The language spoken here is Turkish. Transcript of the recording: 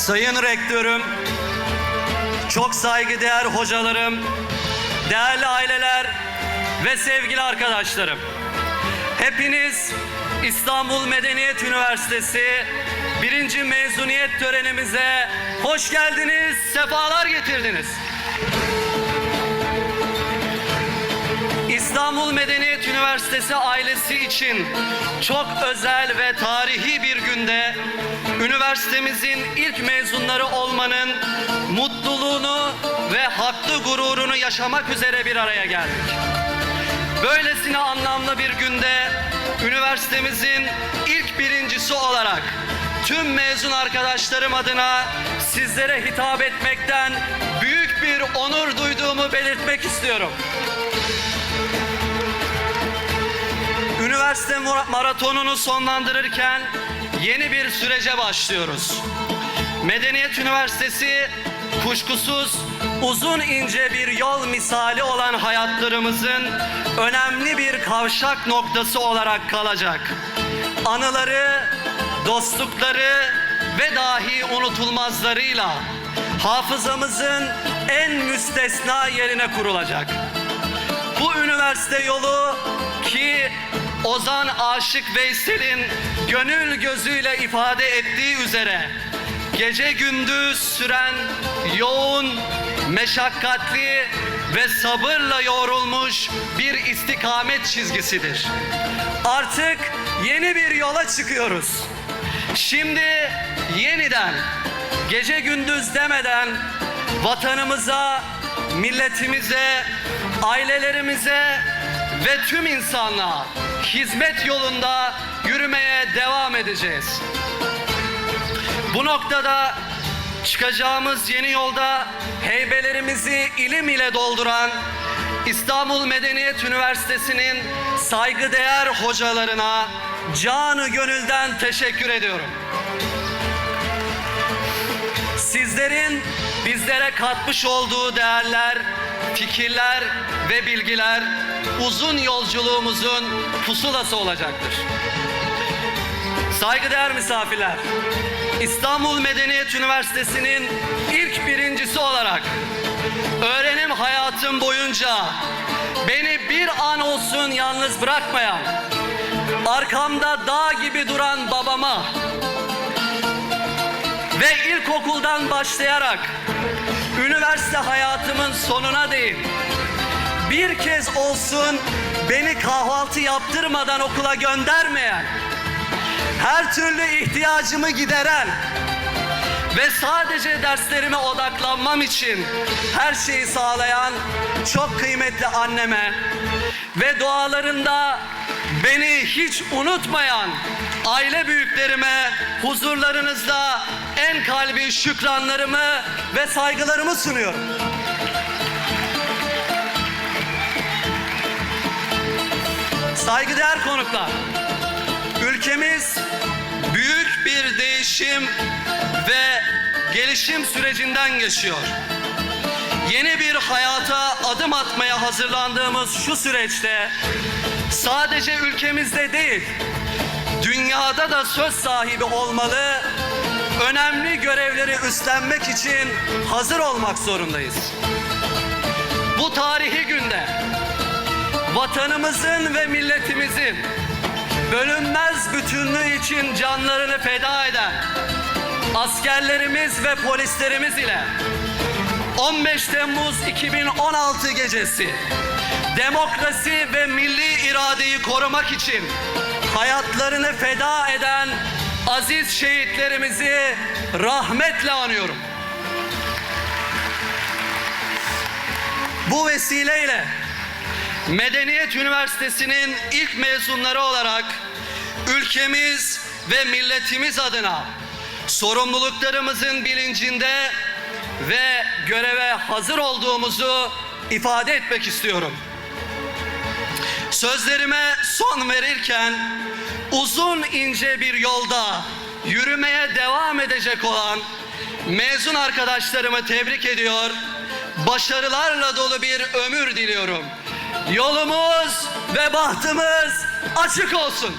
Sayın Rektörüm, çok saygıdeğer hocalarım, değerli aileler ve sevgili arkadaşlarım. Hepiniz İstanbul Medeniyet Üniversitesi birinci mezuniyet törenimize hoş geldiniz, sefalar getirdiniz. İstanbul Medeniyet Üniversitesi ailesi için çok özel ve tarihi bir günde üniversitemizin ilk mezunları olmanın mutluluğunu ve haklı gururunu yaşamak üzere bir araya geldik. Böylesine anlamlı bir günde üniversitemizin ilk birincisi olarak tüm mezun arkadaşlarım adına sizlere hitap etmekten büyük bir onur duyduğumu belirtmek istiyorum. Üniversite mara- maratonunu sonlandırırken yeni bir sürece başlıyoruz. Medeniyet Üniversitesi kuşkusuz uzun ince bir yol misali olan hayatlarımızın önemli bir kavşak noktası olarak kalacak. Anıları, dostlukları ve dahi unutulmazlarıyla hafızamızın en müstesna yerine kurulacak. Bu üniversite yolu ki Ozan Aşık Veysel'in gönül gözüyle ifade ettiği üzere gece gündüz süren yoğun, meşakkatli ve sabırla yoğrulmuş bir istikamet çizgisidir. Artık yeni bir yola çıkıyoruz. Şimdi yeniden gece gündüz demeden vatanımıza, milletimize, ailelerimize ve tüm insanlığa hizmet yolunda yürümeye devam edeceğiz. Bu noktada çıkacağımız yeni yolda heybelerimizi ilim ile dolduran İstanbul Medeniyet Üniversitesi'nin saygıdeğer hocalarına canı gönülden teşekkür ediyorum. Sizlerin bizlere katmış olduğu değerler, fikirler ve bilgiler uzun yolculuğumuzun pusulası olacaktır. Saygıdeğer misafirler, İstanbul Medeniyet Üniversitesi'nin ilk birincisi olarak öğrenim hayatım boyunca beni bir an olsun yalnız bırakmayan, arkamda dağ gibi duran babama, ve ilkokuldan başlayarak üniversite hayatımın sonuna değin bir kez olsun beni kahvaltı yaptırmadan okula göndermeyen, her türlü ihtiyacımı gideren ve sadece derslerime odaklanmam için her şeyi sağlayan çok kıymetli anneme ve dualarında beni hiç unutmayan aile büyüklerime huzurlarınızda en kalbi şükranlarımı ve saygılarımı sunuyorum. Saygıdeğer konuklar, ülkemiz büyük bir değişim ve gelişim sürecinden geçiyor. Yeni bir hayata adım atmaya hazırlandığımız şu süreçte sadece ülkemizde değil, dünyada da söz sahibi olmalı, önemli görevleri üstlenmek için hazır olmak zorundayız. Bu tarihi günde vatanımızın ve milletimizin bölünmez bütünlüğü için canlarını feda eden askerlerimiz ve polislerimiz ile 15 Temmuz 2016 gecesi demokrasi ve milli iradeyi korumak için hayatlarını feda eden aziz şehitlerimizi rahmetle anıyorum. Bu vesileyle Medeniyet Üniversitesi'nin ilk mezunları olarak ülkemiz ve milletimiz adına sorumluluklarımızın bilincinde ve göreve hazır olduğumuzu ifade etmek istiyorum. Sözlerime son verirken uzun ince bir yolda yürümeye devam edecek olan mezun arkadaşlarımı tebrik ediyor. Başarılarla dolu bir ömür diliyorum. Yolumuz ve bahtımız açık olsun.